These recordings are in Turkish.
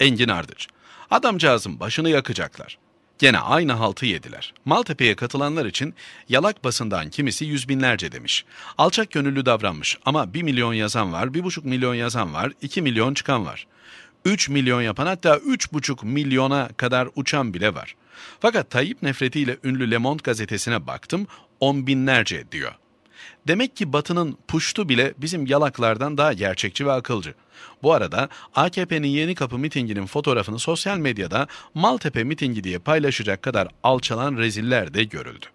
Engin Ardıç. Adamcağızın başını yakacaklar. Gene aynı haltı yediler. Maltepe'ye katılanlar için yalak basından kimisi yüz binlerce demiş. Alçak gönüllü davranmış ama bir milyon yazan var, bir buçuk milyon yazan var, iki milyon çıkan var. 3 milyon yapan hatta 3,5 milyona kadar uçan bile var. Fakat Tayyip nefretiyle ünlü Le Monde gazetesine baktım on binlerce diyor. Demek ki Batı'nın puştu bile bizim yalaklardan daha gerçekçi ve akılcı. Bu arada AKP'nin Yeni Kapı mitinginin fotoğrafını sosyal medyada Maltepe mitingi diye paylaşacak kadar alçalan reziller de görüldü.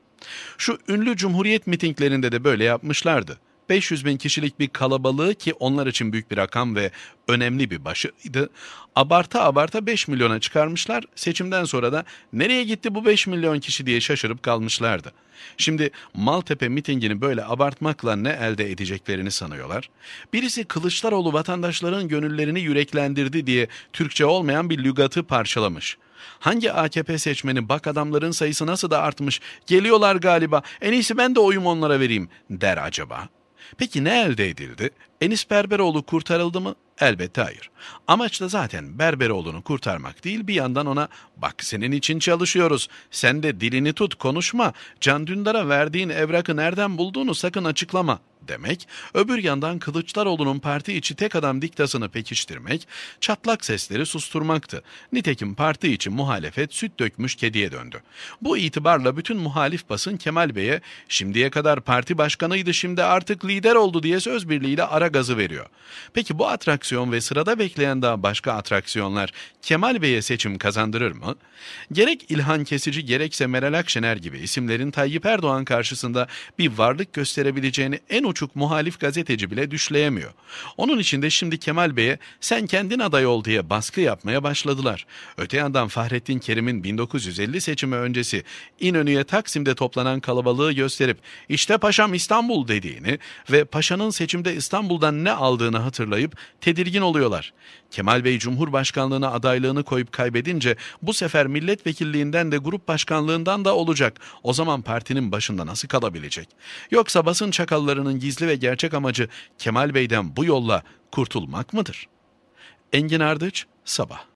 Şu ünlü Cumhuriyet mitinglerinde de böyle yapmışlardı. 500 bin kişilik bir kalabalığı ki onlar için büyük bir rakam ve önemli bir başıydı. Abarta abarta 5 milyona çıkarmışlar. Seçimden sonra da nereye gitti bu 5 milyon kişi diye şaşırıp kalmışlardı. Şimdi Maltepe mitingini böyle abartmakla ne elde edeceklerini sanıyorlar. Birisi Kılıçdaroğlu vatandaşların gönüllerini yüreklendirdi diye Türkçe olmayan bir lügatı parçalamış. Hangi AKP seçmeni bak adamların sayısı nasıl da artmış geliyorlar galiba en iyisi ben de oyumu onlara vereyim der acaba? Peki ne elde edildi? Enis Berberoğlu kurtarıldı mı? Elbette hayır. Amaç da zaten Berberoğlu'nu kurtarmak değil bir yandan ona bak senin için çalışıyoruz. Sen de dilini tut konuşma. Can Dündar'a verdiğin evrakı nereden bulduğunu sakın açıklama demek, öbür yandan Kılıçdaroğlu'nun parti içi tek adam diktasını pekiştirmek, çatlak sesleri susturmaktı. Nitekim parti içi muhalefet süt dökmüş kediye döndü. Bu itibarla bütün muhalif basın Kemal Bey'e şimdiye kadar parti başkanıydı şimdi artık lider oldu diye söz birliğiyle ara gazı veriyor. Peki bu atraksiyon ve sırada bekleyen daha başka atraksiyonlar Kemal Bey'e seçim kazandırır mı? Gerek İlhan Kesici gerekse Meral Akşener gibi isimlerin Tayyip Erdoğan karşısında bir varlık gösterebileceğini en uçuk muhalif gazeteci bile düşleyemiyor. Onun için de şimdi Kemal Bey'e sen kendin aday ol diye baskı yapmaya başladılar. Öte yandan Fahrettin Kerim'in 1950 seçimi öncesi İnönü'ye Taksim'de toplanan kalabalığı gösterip işte paşam İstanbul dediğini ve paşanın seçimde İstanbul'dan ne aldığını hatırlayıp tedirgin oluyorlar. Kemal Bey Cumhurbaşkanlığına adaylığını koyup kaybedince bu sefer milletvekilliğinden de grup başkanlığından da olacak. O zaman partinin başında nasıl kalabilecek? Yoksa basın çakallarının gizli ve gerçek amacı Kemal Bey'den bu yolla kurtulmak mıdır? Engin Ardıç, Sabah